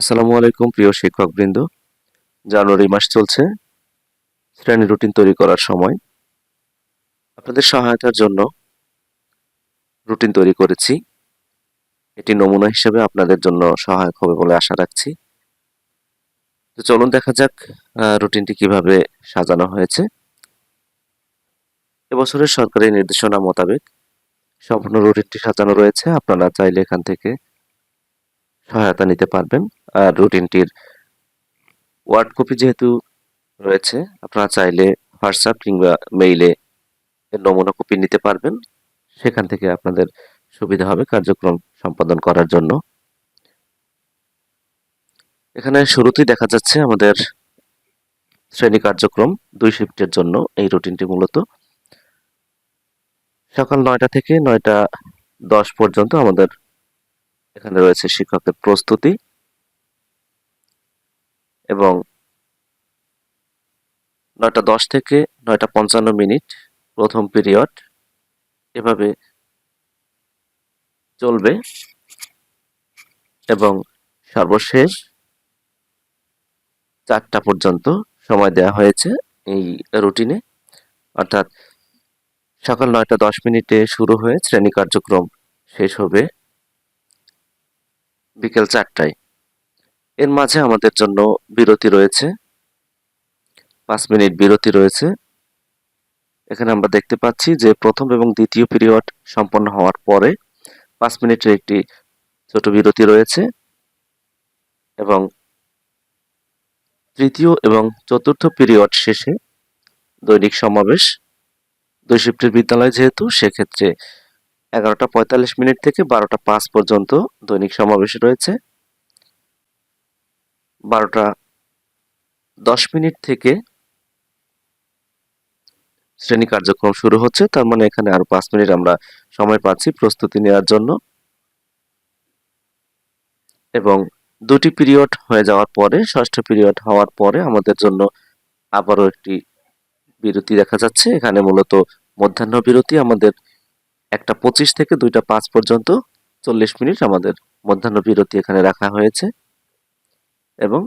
আসসালামু আলাইকুম, প্রিয় শিক্ষকবৃন্দ। জানুয়ারি মাস চলছে। শ্রেণি রুটিন তৈরি করার সময় আপনাদের সহায়তার জন্য রুটিন তৈরি করেছি। এটি নমুনা হিসেবে আপনাদের জন্য সহায়ক হবে বলে আশা রাখছি। তো চলুন দেখা যাক রুটিনটি কীভাবে সাজানো হয়েছে। এবছরের সরকারি নির্দেশনা মোতাবেক সম্পূর্ণ রুটিনটি সাজানো রয়েছে। আপনারা চাইলে এখান থেকে সহায়তা নিতে পারবেন। আর রুটিনটির ওয়ার্ড কপি যেহেতু রয়েছে, আপনারা চাইলে হোয়াটসঅ্যাপ কিংবা মেইলে নমুনা কপি নিতে পারবেন। সেখান থেকে আপনাদের সুবিধা হবে কার্যক্রম সম্পাদন করার জন্য। এখানে শুরুতেই দেখা যাচ্ছে আমাদের শ্রেণি কার্যক্রম দুই শিফটের জন্য এই রুটিনটি মূলত। সকাল নয়টা থেকে নয়টা দশ পর্যন্ত আমাদের এখানে রয়েছে শিক্ষকের প্রস্তুতি এবং নয়টা দশ থেকে নয়টা পঞ্চান্ন মিনিট প্রথম পিরিয়ড এভাবে চলবে এবং সর্বশেষ চারটা পর্যন্ত সময় দেওয়া হয়েছে এই রুটিনে। অর্থাৎ সকাল নয়টা দশ মিনিটে শুরু হয়ে শ্রেণি কার্যক্রম শেষ হবে বিকেল চারটায়। এর মাঝে আমাদের জন্য বিরতি রয়েছে। পাঁচ মিনিট বিরতি রয়েছে। এখানে আমরা দেখতে পাচ্ছি যে প্রথম এবং দ্বিতীয় পিরিয়ড সম্পন্ন হওয়ার পরে পাঁচ মিনিটের একটি ছোট বিরতি রয়েছে এবং তৃতীয় এবং চতুর্থ পিরিয়ড শেষে দৈনিক সমাবেশ। দুই শিফটের বিদ্যালয় যেহেতু, সেক্ষেত্রে এগারোটা পঁয়তাল্লিশ মিনিট থেকে বারোটা পাঁচ পর্যন্ত দৈনিক সমাবেশ রয়েছে। বারোটা দশ মিনিট থেকে শ্রেণি কার্যক্রম শুরু হচ্ছে, তার মানে এখানে আরও পাঁচ মিনিট আমরা সময় পাচ্ছি প্রস্তুতি নেওয়ার জন্য। এবং দুটি পিরিয়ড হয়ে যাওয়ার পরে, ষষ্ঠ পিরিয়ড হওয়ার পরে আমাদের জন্য আবারও একটি বিরতি দেখা যাচ্ছে। এখানে মূলত মধ্যাহ্ন বিরতি আমাদের একটা পঁচিশ থেকে দুইটা পাঁচ পর্যন্ত চল্লিশ মিনিট আমাদের মধ্যাহ্ন বিরতি এখানে রাখা হয়েছে এবং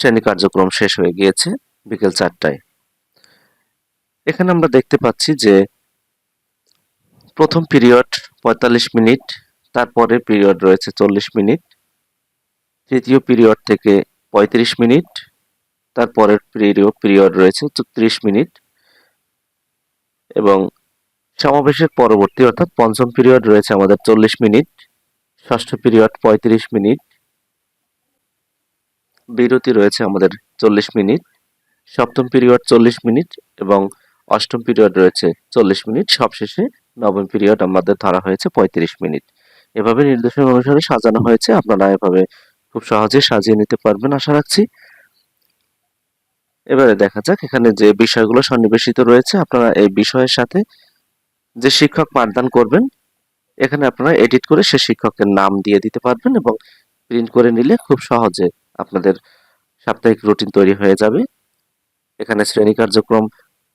শ্রেণি কার্যক্রম শেষ হয়ে গিয়েছে বিকেল চারটায়। এখানে আমরা দেখতে পাচ্ছি যে প্রথম পিরিয়ড পঁয়তাল্লিশ মিনিট তারপরে পিরিয়ড রয়েছে চল্লিশ মিনিট, তৃতীয় পিরিয়ড থেকে পঁয়ত্রিশ মিনিট, তারপরের পিরিয়ড পিরিয়ড রয়েছে ত্রিশ মিনিট এবং সমাবেশের পরবর্তী অর্থাৎ পঞ্চম পিরিয়ড রয়েছে আমাদের চল্লিশ মিনিট, ষষ্ঠ পিরিয়ড পঁয়ত্রিশ মিনিট, বিরতি রয়েছে আমাদের চল্লিশ মিনিট, সপ্তম পিরিয়ড চল্লিশ মিনিট এবং অষ্টম পিরিয়ড রয়েছে চল্লিশ মিনিট। সবশেষে নবম পিরিয়ড আমাদের ধরা হয়েছে পঁয়ত্রিশ মিনিট। এভাবে নির্দেশনা অনুসারে সাজানো হয়েছে। আপনারা এভাবে খুব সহজে সাজিয়ে নিতে পারবেন, আশা রাখছি। এবারে দেখা যাক এখানে যে বিষয়গুলো সন্নিবেশিত রয়েছে, আপনারা এই বিষয়ের সাথে যে শিক্ষক পাঠদান করবেন, এখানে আপনারা এডিট করে সে শিক্ষকের নাম দিয়ে দিতে পারবেন এবং প্রিন্ট করে নিলে খুব সহজে আপনাদের সাপ্তাহিক রুটিন তৈরি হয়ে যাবে। এখানে শ্রেণি কার্যক্রম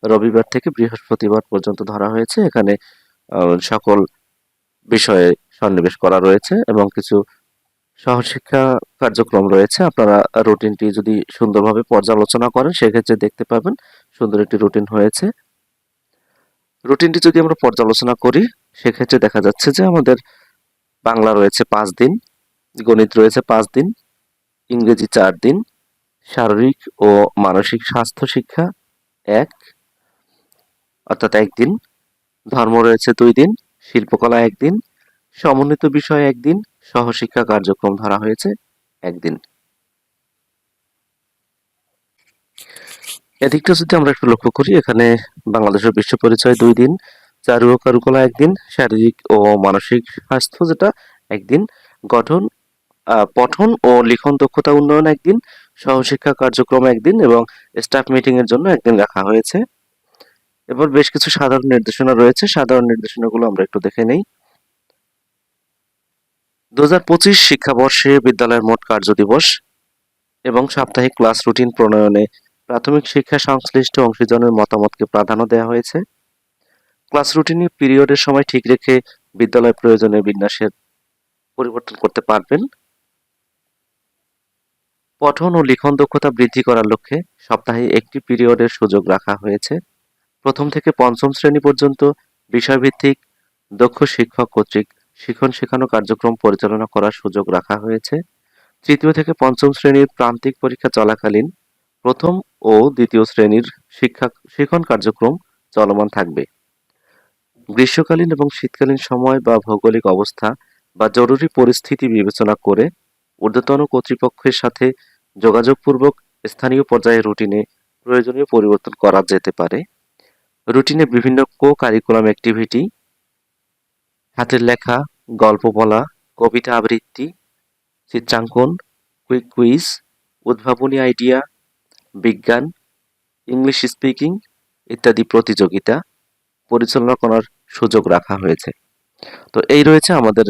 রবিবার থেকে বৃহস্পতিবার পর্যন্ত ধরা হয়েছে। এখানে সকল বিষয়ে সন্নিবেশ করা রয়েছে এবং কিছু সহশিক্ষা কার্যক্রম রয়েছে। আপনারা রুটিনটি যদি সুন্দরভাবে পর্যালোচনা করেন, সেক্ষেত্রে দেখতে পাবেন সুন্দর একটি রুটিন হয়েছে। রুটিনটি যদি আমরা পর্যালোচনা করি, সেক্ষেত্রে দেখা যাচ্ছে যে আমাদের বাংলা রয়েছে পাঁচ দিন, গণিত রয়েছে পাঁচ দিন, ইংরেজি চার দিন, শারীরিক ও মানসিক স্বাস্থ্য শিক্ষা এক, অর্থাৎ একদিন ধর্ম রয়েছে দুই দিন, শিল্পকলা একদিন সমন্বিত বিষয় একদিন সহশিক্ষা কার্যক্রম ধরা হয়েছে একদিন এদিকটা যদি আমরা একটু লক্ষ্য করি, এখানে বাংলাদেশের বিশ্ব পরিচয় দুই দিন, চারু ও কারুকলা একদিন, শারীরিক ও মানসিক স্বাস্থ্য যেটা একদিন, গঠন পঠন ও লিখন দক্ষতা উন্নয়ন একদিন, সহশিক্ষা কার্যক্রম একদিন এবং স্টাফ মিটিং এর জন্য একদিন রাখা হয়েছে। এবার বেশ কিছু সাধারণ নির্দেশনা রয়েছে, সাধারণ নির্দেশনাগুলো আমরা একটু দেখে নেই। দু হাজার পঁচিশ শিক্ষাবর্ষে বিদ্যালয়ের মোট কার্য দিবস এবং সাপ্তাহিক ক্লাস রুটিন প্রণয়নে প্রাথমিক শিক্ষা সংশ্লিষ্ট অংশীজনের মতামতকে প্রাধান্য দেওয়া হয়েছে। ক্লাস রুটিনে পিরিয়ডের সময় ঠিক রেখে বিদ্যালয় প্রয়োজনে বিন্যাসের পরিবর্তন করতে পারবেন। পঠন ও লিখন দক্ষতা বৃদ্ধি করার লক্ষ্যে সপ্তাহে একটি পিরিয়ডের সুযোগ রাখা হয়েছে। প্রথম থেকে পঞ্চম শ্রেণি পর্যন্ত বিষয়ভিত্তিক দক্ষ শিক্ষক কর্তৃক শিখন শেখানো কার্যক্রম পরিচালনা করার সুযোগ রাখা হয়েছে। তৃতীয় থেকে পঞ্চম শ্রেণির প্রান্তিক পরীক্ষা চলাকালীন প্রথম ও দ্বিতীয় শ্রেণির শিক্ষা, শিখন কার্যক্রম চলমান থাকবে। গ্রীষ্মকালীন এবং শীতকালীন সময় বা ভৌগোলিক অবস্থা বা জরুরি পরিস্থিতি বিবেচনা করে ঊর্ধ্বতন কর্তৃপক্ষের সাথে যোগাযোগপূর্বক স্থানীয় পর্যায়ে রুটিনে প্রয়োজনীয় পরিবর্তন করা যেতে পারে। রুটিনে বিভিন্ন কো কারিকুলাম অ্যাক্টিভিটি, হাতের লেখা, গল্প বলা, কবিতা আবৃত্তি, চিত্রাঙ্কন কুইক কুইজ, উদ্ভাবনী আইডিয়া বিজ্ঞান, ইংলিশ স্পিকিং ইত্যাদি প্রতিযোগিতা পরিচালনা করার সুযোগ রাখা হয়েছে। তো এই রয়েছে আমাদের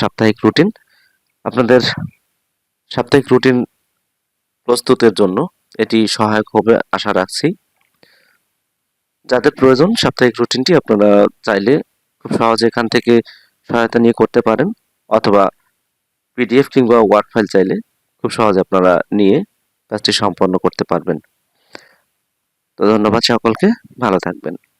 সাপ্তাহিক রুটিন। আপনাদের সাপ্তাহিক রুটিন প্রস্তুতের জন্য এটি সহায়ক হবে আশা রাখছি। যাদের প্রয়োজন সাপ্তাহিক রুটিনটি আপনারা চাইলে খুব সহজে এখান থেকে সহায়তা নিয়ে করতে পারেন, অথবা পিডিএফ কিংবা ওয়ার্ড ফাইল চাইলে খুব সহজে আপনারা নিয়ে কাজটি সম্পন্ন করতে পারবেন। তো ধন্যবাদ সকলকে ভালো থাকবেন।